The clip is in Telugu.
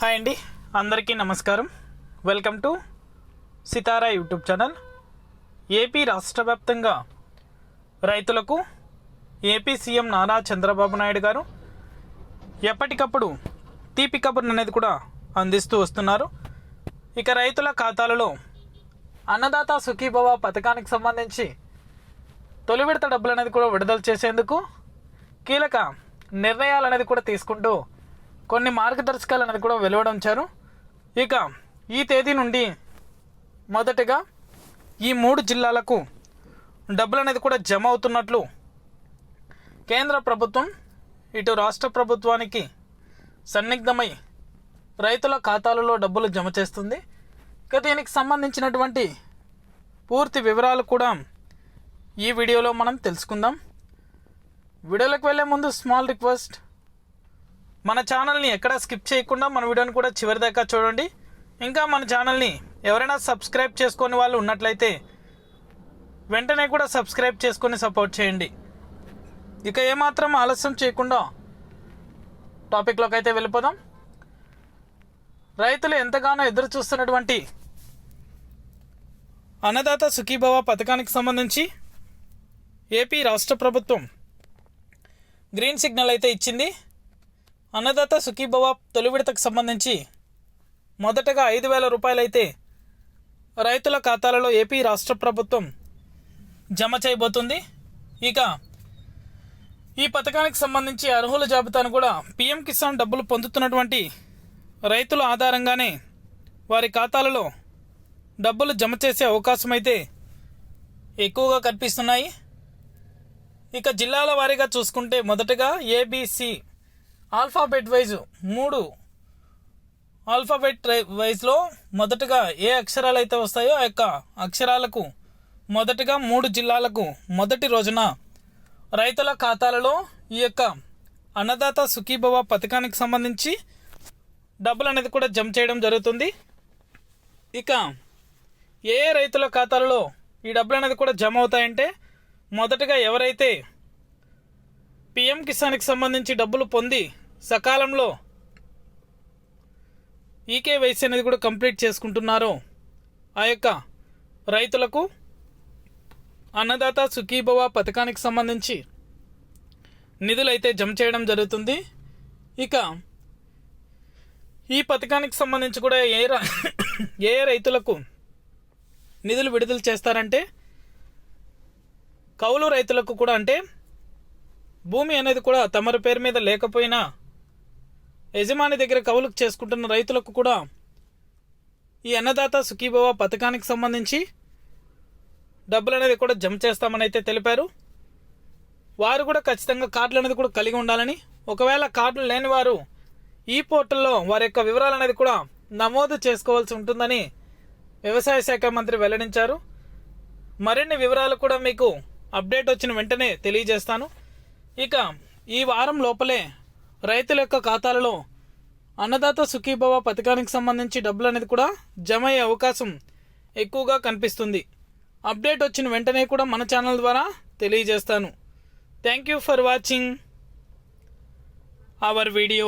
హాయ్ అండి. అందరికీ నమస్కారం. Welcome to Sitara YouTube channel. AP రాష్ట్ర వ్యాప్తంగా రైతులకు ఏపీ సీఎం నారా చంద్రబాబు నాయుడు గారు ఎప్పటికప్పుడు తీపి కబుర్ను అనేది కూడా అందిస్తూ వస్తున్నారు. ఇక రైతుల ఖాతాలలో అన్నదాత సుఖీభవ పథకానికి సంబంధించి తొలి విడత డబ్బులు అనేది కూడా విడుదల చేసేందుకు కీలక నిర్ణయాలు అనేది కూడా తీసుకుంటూ కొన్ని మార్గదర్శకాలు అనేది కూడా వెలువడించారు ఇక ఈ తేదీ నుండి మొదటగా ఈ మూడు జిల్లాలకు డబ్బులు అనేది కూడా జమ అవుతున్నట్లు కేంద్ర ప్రభుత్వం ఇటు రాష్ట్ర ప్రభుత్వానికి సన్నిగ్ధమై రైతుల ఖాతాలలో డబ్బులు జమ చేస్తుంది. ఇక దీనికి సంబంధించినటువంటి పూర్తి వివరాలు కూడా ఈ వీడియోలో మనం తెలుసుకుందాం. వీడియోలోకి వెళ్ళే ముందు స్మాల్ రిక్వెస్ట్ మన ఛానల్ని ఎక్కడా స్కిప్ చేయకుండా మన వీడియోని కూడా చివరి దాకా చూడండి. ఇంకా మన ఛానల్ని ఎవరైనా సబ్స్క్రైబ్ చేసుకొని వాళ్ళు ఉన్నట్లయితే వెంటనే కూడా సబ్స్క్రైబ్ చేసుకొని సపోర్ట్ చేయండి. ఇక ఏమాత్రం ఆలస్యం చేయకుండా టాపిక్లోకి అయితే వెళ్ళిపోదాం. రైతులు ఎంతగానో ఎదురు చూస్తున్నటువంటి అన్నదాత సుఖీభవ పథకానికి సంబంధించి ఏపీ రాష్ట్ర ప్రభుత్వం గ్రీన్ సిగ్నల్ అయితే ఇచ్చింది. అన్నదాత సుఖీభవ తొలి విడతకు సంబంధించి మొదటగా ఐదు వేల రూపాయలైతే రైతుల ఖాతాలలో ఏపీ రాష్ట్ర ప్రభుత్వం జమ చేయబోతుంది. ఇక ఈ పథకానికి సంబంధించి అర్హుల జాబితాను కూడా పీఎం కిసాన్ డబ్బులు పొందుతున్నటువంటి రైతుల ఆధారంగానే వారి ఖాతాలలో డబ్బులు జమ చేసే అవకాశం అయితే ఎక్కువగా కనిపిస్తున్నాయి. ఇక జిల్లాల వారీగా చూసుకుంటే మొదటగా ఏబిసి ఆల్ఫాబెట్ వైజ్ మూడు. ఆల్ఫాబెట్ రై- వైజ్లో మొదటగా ఏ అక్షరాలు అయితే వస్తాయో ఆ యొక్క అక్షరాలకు మొదటగా మూడు జిల్లాలకు మొదటి రోజున రైతుల ఖాతాలలో ఈ యొక్క అన్నదాత సుఖీభవ పథకానికి సంబంధించి డబ్బులు అనేది కూడా జమ చేయడం జరుగుతుంది. ఇక ఏ రైతుల ఖాతాలలో ఈ డబ్బులు అనేది కూడా జమ అవుతాయంటే మొదటగా ఎవరైతే పిఎం కిసాన్కి సంబంధించి డబ్బులు పొంది సకాలంలో ఈకేవైసీ అనేది కూడా కంప్లీట్ చేసుకుంటున్నారో. ఆ యొక్క రైతులకు అన్నదాత సుఖీభవ పథకానికి సంబంధించి నిధులు అయితే జమ చేయడం జరుగుతుంది. ఇక ఈ పథకానికి సంబంధించి కూడా ఏ ర- ఏ ఏ రైతులకు నిధులు విడుదల చేస్తారంటే కౌలు రైతులకు కూడా అంటే భూమి అనేది కూడా తమరి పేరు మీద లేకపోయినా యజమాని దగ్గర కౌలుకు చేసుకుంటున్న రైతులకు కూడా ఈ అన్నదాత సుఖీభవ పథకానికి సంబంధించి డబ్బులు అనేది కూడా జమ చేస్తామని అయితే తెలిపారు. వారు కూడా ఖచ్చితంగా కార్డులు అనేది కూడా కలిగి ఉండాలని. ఒకవేళ కార్డులు లేని వారు ఈ పోర్టల్లో వారి యొక్క వివరాలు అనేది కూడా నమోదు చేసుకోవాల్సి ఉంటుందని వ్యవసాయ శాఖ మంత్రి వెల్లడించారు. మరిన్ని వివరాలు కూడా మీకు అప్డేట్ వచ్చిన వెంటనే తెలియజేస్తాను. ఇక ఈ వారం లోపలే రైతుల యొక్క ఖాతాలలో అన్నదాత సుఖీభవ పథకానికి సంబంధించి డబ్బులు అనేది కూడా జమ అయ్యే అవకాశం ఎక్కువగా కనిపిస్తుంది. అప్డేట్ వచ్చిన వెంటనే కూడా మన ఛానల్ ద్వారా తెలియజేస్తాను. Thank you for watching our video